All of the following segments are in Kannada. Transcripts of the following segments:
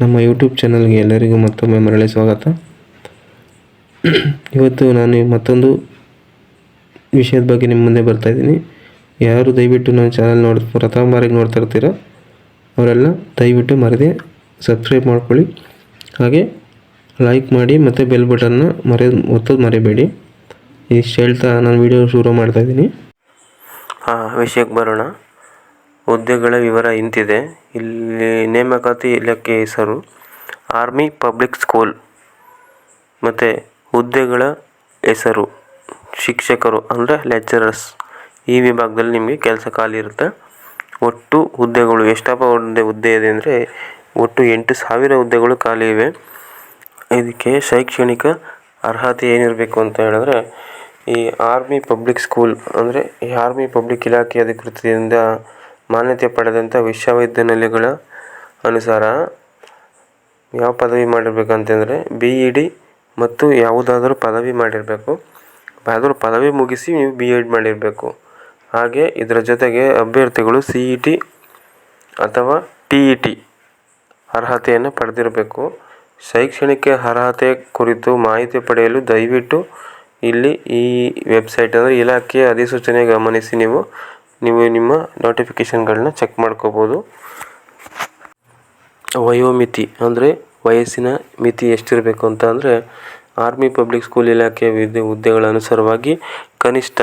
ನಮ್ಮ ಯೂಟ್ಯೂಬ್ ಚಾನಲ್ಗೆ ಎಲ್ಲರಿಗೂ ಮತ್ತೊಮ್ಮೆ ಮರಳಿ ಸ್ವಾಗತ. ಇವತ್ತು ನಾನು ಮತ್ತೊಂದು ವಿಷಯದ ಬಗ್ಗೆ ನಿಮ್ಮ ಮುಂದೆ ಬರ್ತಾ ಇದ್ದೀನಿ. ಯಾರು ದಯವಿಟ್ಟು ನನ್ನ ಚಾನಲ್ ನೋಡ್, ಪ್ರಥಮ ಬಾರಿಗೆ ನೋಡ್ತಾ ಇರ್ತೀರೋ, ಅವರೆಲ್ಲ ದಯವಿಟ್ಟು ಮರದೇ ಸಬ್ಸ್ಕ್ರೈಬ್ ಮಾಡ್ಕೊಳ್ಳಿ. ಹಾಗೆ ಲೈಕ್ ಮಾಡಿ ಮತ್ತು ಬೆಲ್ ಬಟನ್ನ ಮರೆ ಒತ್ತೋದು ಮರಿಬೇಡಿ. ಇಷ್ಟು ಹೇಳ್ತಾ ನಾನು ವಿಡಿಯೋ ಶುರು ಮಾಡ್ತಾ ಇದ್ದೀನಿ. ಹಾಂ ವಿಷಯಕ್ಕೆ ಬರೋಣ. ಹುದ್ದೆಗಳ ವಿವರ ಇಂತಿದೆ. ಇಲ್ಲಿ ನೇಮಕಾತಿ ಇಲಾಖೆ ಹೆಸರು, ಆರ್ಮಿ ಪಬ್ಲಿಕ್ ಸ್ಕೂಲ್ ಮತ್ತು ಹುದ್ದೆಗಳ ಹೆಸರು, ಶಿಕ್ಷಕರು ಅಂದರೆ ಲೆಕ್ಚರರ್ಸ್. ಈ ವಿಭಾಗದಲ್ಲಿ ನಿಮಗೆ ಕೆಲಸ ಖಾಲಿ ಇರುತ್ತೆ. ಒಟ್ಟು ಹುದ್ದೆಗಳು ಎಷ್ಟಪ್ಪ ಹುದ್ದೆ ಹುದ್ದೆ ಇದೆ ಅಂದರೆ ಒಟ್ಟು ಎಂಟು ಸಾವಿರ ಹುದ್ದೆಗಳು ಖಾಲಿ ಇವೆ. ಇದಕ್ಕೆ ಶೈಕ್ಷಣಿಕ ಅರ್ಹತೆ ಏನಿರಬೇಕು ಅಂತ ಹೇಳಿದ್ರೆ, ಈ ಆರ್ಮಿ ಪಬ್ಲಿಕ್ ಸ್ಕೂಲ್ ಅಂದರೆ ಈ ಆರ್ಮಿ ಪಬ್ಲಿಕ್ ಇಲಾಖೆ ಅಧಿಕೃತದಿಂದ ಮಾನ್ಯತೆ ಪಡೆದಂಥ ವಿಶ್ವವಿದ್ಯಾನಿಲಯಗಳ ಅನುಸಾರ ಯಾವ ಪದವಿ ಮಾಡಿರ್ಬೇಕಂತಂದರೆ ಬಿ ಇ ಡಿ ಮತ್ತು ಯಾವುದಾದರೂ ಪದವಿ ಮಾಡಿರಬೇಕು. ಯಾವುದಾದ್ರೂ ಪದವಿ ಮುಗಿಸಿ ನೀವು ಬಿ ಎಡ್ ಮಾಡಿರಬೇಕು. ಹಾಗೆ ಇದರ ಜೊತೆಗೆ ಅಭ್ಯರ್ಥಿಗಳು ಸಿ ಇ ಟಿ ಅಥವಾ ಟಿ ಇ ಟಿ ಅರ್ಹತೆಯನ್ನು ಪಡೆದಿರಬೇಕು. ಶೈಕ್ಷಣಿಕ ಅರ್ಹತೆ ಕುರಿತು ಮಾಹಿತಿ ಪಡೆಯಲು ದಯವಿಟ್ಟು ಇಲ್ಲಿ ಈ ವೆಬ್ಸೈಟ್ ಅಂದರೆ ಇಲಾಖೆಯ ಅಧಿಸೂಚನೆ ಗಮನಿಸಿ ನೀವು. ನೀವು ನಿಮ್ಮ ನೋಟಿಫಿಕೇಷನ್ಗಳನ್ನ ಚೆಕ್ ಮಾಡ್ಕೋಬೋದು. ವಯೋಮಿತಿ ಅಂದರೆ ವಯಸ್ಸಿನ ಮಿತಿ ಎಷ್ಟಿರಬೇಕು ಅಂತ ಅಂದರೆ ಆರ್ಮಿ ಪಬ್ಲಿಕ್ ಸ್ಕೂಲ್ ಇಲಾಖೆಯ ವಿದ್ಯೆ ಹುದ್ದೆಗಳ ಅನುಸಾರವಾಗಿ ಕನಿಷ್ಠ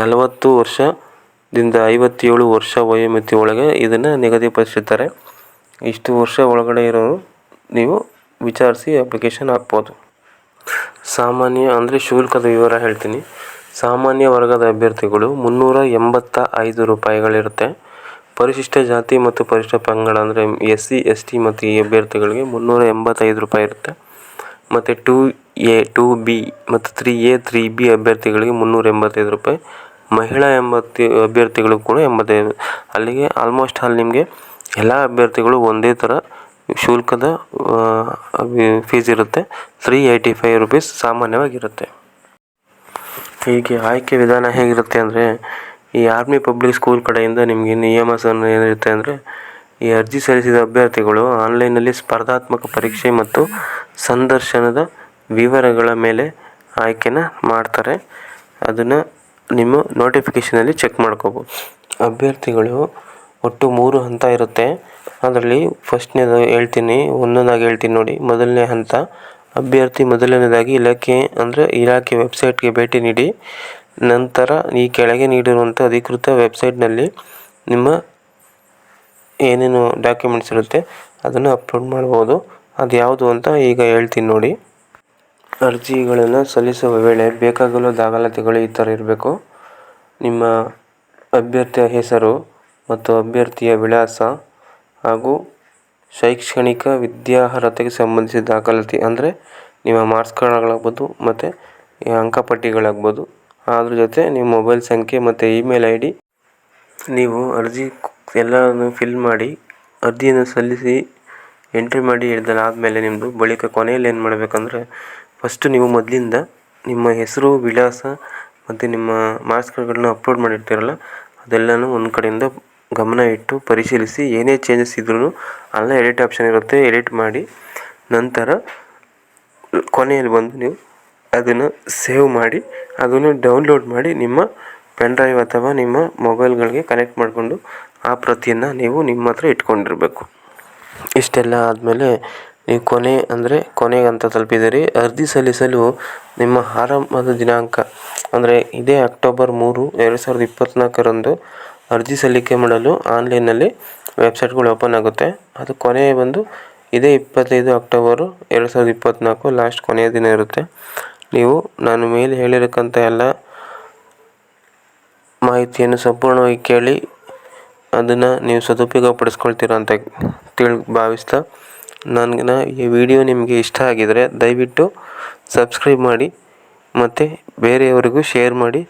ನಲವತ್ತು ವರ್ಷದಿಂದ ಐವತ್ತೇಳು ವರ್ಷ ವಯೋಮಿತಿ ಒಳಗೆ ಇದನ್ನು ನಿಗದಿಪಡಿಸಿರ್ತಾರೆ. ಇಷ್ಟು ವರ್ಷ ಒಳಗಡೆ ಇರೋರು ನೀವು ವಿಚಾರಿಸಿ ಅಪ್ಲಿಕೇಶನ್ ಹಾಕ್ಬೋದು. ಸಾಮಾನ್ಯ ಅಂದರೆ ಶುಲ್ಕದ ವಿವರ ಹೇಳ್ತೀನಿ. ಸಾಮಾನ್ಯ ವರ್ಗದ ಅಭ್ಯರ್ಥಿಗಳು ಮುನ್ನೂರ ಎಂಬತ್ತ ಐದು ರೂಪಾಯಿಗಳಿರುತ್ತೆ. ಪರಿಶಿಷ್ಟ ಜಾತಿ ಮತ್ತು ಪರಿಶಿಷ್ಟ ಪಂಗಡ ಅಂದರೆ ಎಸ್ ಸಿ, ಎಸ್ ಟಿ ಮತ್ತು ಈ ಅಭ್ಯರ್ಥಿಗಳಿಗೆ ಮುನ್ನೂರ ಎಂಬತ್ತೈದು ರೂಪಾಯಿ ಇರುತ್ತೆ. ಮತ್ತು ಟೂ ಎ, ಟೂ ಬಿ ಮತ್ತು ತ್ರೀ ಎ, ತ್ರೀ ಬಿ ಅಭ್ಯರ್ಥಿಗಳಿಗೆ ಮುನ್ನೂರ ಎಂಬತ್ತೈದು ರೂಪಾಯಿ. ಮಹಿಳಾ ಎಂಬತ್ತು, ಅಭ್ಯರ್ಥಿಗಳು ಕೂಡ ಎಂಬತ್ತೈದು. ಅಲ್ಲಿಗೆ ಆಲ್ಮೋಸ್ಟ್ ಅಲ್ಲಿ ನಿಮಗೆ ಎಲ್ಲ ಅಭ್ಯರ್ಥಿಗಳು ಒಂದೇ ಥರ ಶುಲ್ಕದ ಫೀಸ್ ಇರುತ್ತೆ. ತ್ರೀ ಏಯ್ಟಿ ಫೈವ್ ರುಪೀಸ್ ಸಾಮಾನ್ಯವಾಗಿರುತ್ತೆ. ಹೀಗೆ ಆಯ್ಕೆ ವಿಧಾನ ಹೇಗಿರುತ್ತೆ ಅಂದರೆ, ಈ ಆರ್ಮಿ ಪಬ್ಲಿಕ್ ಸ್ಕೂಲ್ ಕಡೆಯಿಂದ ನಿಮಗೆ ನಿಯಮ ಏನಿರುತ್ತೆ ಅಂದರೆ, ಈ ಅರ್ಜಿ ಸಲ್ಲಿಸಿದ ಅಭ್ಯರ್ಥಿಗಳು ಆನ್ಲೈನಲ್ಲಿ ಸ್ಪರ್ಧಾತ್ಮಕ ಪರೀಕ್ಷೆ ಮತ್ತು ಸಂದರ್ಶನದ ವಿವರಗಳ ಮೇಲೆ ಆಯ್ಕೆನ ಮಾಡ್ತಾರೆ. ಅದನ್ನು ನಿಮ್ಮ ನೋಟಿಫಿಕೇಷನಲ್ಲಿ ಚೆಕ್ ಮಾಡ್ಕೋಬೋದು. ಅಭ್ಯರ್ಥಿಗಳು ಒಟ್ಟು ಮೂರು ಹಂತ ಇರುತ್ತೆ. ಅದರಲ್ಲಿ ಫಸ್ಟ್ನೇದು ಹೇಳ್ತೀನಿ, ಒಂದೊಂದಾಗಿ ಹೇಳ್ತೀನಿ ನೋಡಿ. ಮೊದಲನೇ ಹಂತ ಅಭ್ಯರ್ಥಿ ಮೊದಲನೇದಾಗಿ ಇಲಾಖೆ ಅಂದರೆ ಇಲಾಖೆ ವೆಬ್ಸೈಟ್ಗೆ ಭೇಟಿ ನೀಡಿ, ನಂತರ ಈ ಕೆಳಗೆ ನೀಡಿರುವಂಥ ಅಧಿಕೃತ ವೆಬ್ಸೈಟ್ನಲ್ಲಿ ನಿಮ್ಮ ಏನೇನು ಡಾಕ್ಯುಮೆಂಟ್ಸ್ ಇರುತ್ತೆ ಅದನ್ನು ಅಪ್ಲೋಡ್ ಮಾಡ್ಬೋದು. ಅದು ಯಾವುದು ಅಂತ ಈಗ ಹೇಳ್ತೀನಿ ನೋಡಿ. ಅರ್ಜಿಗಳನ್ನು ಸಲ್ಲಿಸುವ ವೇಳೆ ಬೇಕಾಗಲು ದಾಖಲಾತಿಗಳು ಈ ಥರ ಇರಬೇಕು. ನಿಮ್ಮ ಅಭ್ಯರ್ಥಿಯ ಹೆಸರು ಮತ್ತು ಅಭ್ಯರ್ಥಿಯ ವಿಳಾಸ ಹಾಗೂ ಶೈಕ್ಷಣಿಕ ವಿದ್ಯಾರ್ಹತೆಗೆ ಸಂಬಂಧಿಸಿದ ದಾಖಲಾತಿ ಅಂದರೆ ನಿಮ್ಮ ಮಾರ್ಕ್ಸ್ ಕಾರ್ಡ್ಗಳಾಗ್ಬೋದು ಮತ್ತು ಅಂಕಪಟ್ಟಿಗಳಾಗ್ಬೋದು ಅದ್ರ ಜೊತೆ ನಿಮ್ಮ ಮೊಬೈಲ್ ಸಂಖ್ಯೆ ಮತ್ತು ಇಮೇಲ್ ಐ ಡಿ ನೀವು ಅರ್ಜಿ ಎಲ್ಲವನ್ನು ಫಿಲ್ ಮಾಡಿ ಅರ್ಜಿಯನ್ನು ಸಲ್ಲಿಸಿ ಎಂಟ್ರಿ ಮಾಡಿ ಆದಮೇಲೆ ನಿಮ್ಮದು ಬಳಿಕ ಕೊನೆಯಲ್ಲಿ ಏನು ಮಾಡಬೇಕಂದ್ರೆ ಫಸ್ಟು ನೀವು ಮೊದಲಿಂದ ನಿಮ್ಮ ಹೆಸರು, ವಿಳಾಸ ಮತ್ತು ನಿಮ್ಮ ಮಾರ್ಕ್ಸ್ ಕಾರ್ಡ್ಗಳನ್ನ ಅಪ್ಲೋಡ್ ಮಾಡಿರ್ತೀರಲ್ಲ ಅದೆಲ್ಲನೂ ಒಂದು ಕಡೆಯಿಂದ ಗಮನ ಇಟ್ಟು ಪರಿಶೀಲಿಸಿ ಏನೇ ಚೇಂಜಸ್ ಇದ್ರೂ ಅಲ್ಲೇ ಎಡಿಟ್ ಆಪ್ಷನ್ ಇರುತ್ತೆ ಎಡಿಟ್ ಮಾಡಿ ನಂತರ ಕೊನೆಯಲ್ಲಿ ಬಂದು ನೀವು ಅದನ್ನು ಸೇವ್ ಮಾಡಿ, ಅದನ್ನು ಡೌನ್ಲೋಡ್ ಮಾಡಿ ನಿಮ್ಮ ಪೆನ್ ಡ್ರೈವ್ ಅಥವಾ ನಿಮ್ಮ ಮೊಬೈಲ್ಗಳಿಗೆ ಕನೆಕ್ಟ್ ಮಾಡಿಕೊಂಡು ಆ ಪ್ರತಿಯನ್ನು ನೀವು ನಿಮ್ಮ ಹತ್ರ ಇಟ್ಕೊಂಡಿರಬೇಕು. ಇಷ್ಟೆಲ್ಲ ಆದಮೇಲೆ ನೀವು ಕೊನೆ ಅಂದರೆ ಕೊನೆಗೆ ಅಂತ ತಲುಪಿದಿರಿ ಅರ್ಜಿ ಸಲ್ಲಿಸಲು ನಿಮ್ಮ ಆರಂಭದ ದಿನಾಂಕ ಅಂದರೆ ಇದೇ ಅಕ್ಟೋಬರ್ ಮೂರು, ಎರಡು ಸಾವಿರದ ಇಪ್ಪತ್ತ್ನಾಲ್ಕರಂದು ಅರ್ಜಿ ಸಲ್ಲಿಕೆ ಮಾಡಲು ಆನ್ಲೈನಲ್ಲಿ ವೆಬ್ಸೈಟ್ಗಳು ಓಪನ್ ಆಗುತ್ತೆ. ಅದು ಕೊನೆಯ ಬಂದು ಇದೇ ಇಪ್ಪತ್ತೈದು ಅಕ್ಟೋಬರು ಎರಡು ಸಾವಿರದ ಇಪ್ಪತ್ತ್ನಾಲ್ಕು ಲಾಸ್ಟ್ ಕೊನೆಯ ದಿನ ಇರುತ್ತೆ. ನೀವು ನಾನು ಮೇಲೆ ಹೇಳಿರಕ್ಕಂಥ ಎಲ್ಲ ಮಾಹಿತಿಯನ್ನು ಸಂಪೂರ್ಣವಾಗಿ ಕೇಳಿ ಅದನ್ನು ನೀವು ಸದುಪಯೋಗ ಪಡಿಸ್ಕೊಳ್ತೀರ ಅಂತ ತಿಳ್, ಭಾವಿಸ್ತಾ ನನಗೆ ಈ ವಿಡಿಯೋ ನಿಮಗೆ ಇಷ್ಟ ಆಗಿದರೆ ದಯವಿಟ್ಟು ಸಬ್ಸ್ಕ್ರೈಬ್ ಮಾಡಿ ಮತ್ತು ಬೇರೆಯವರಿಗೂ ಶೇರ್ ಮಾಡಿ.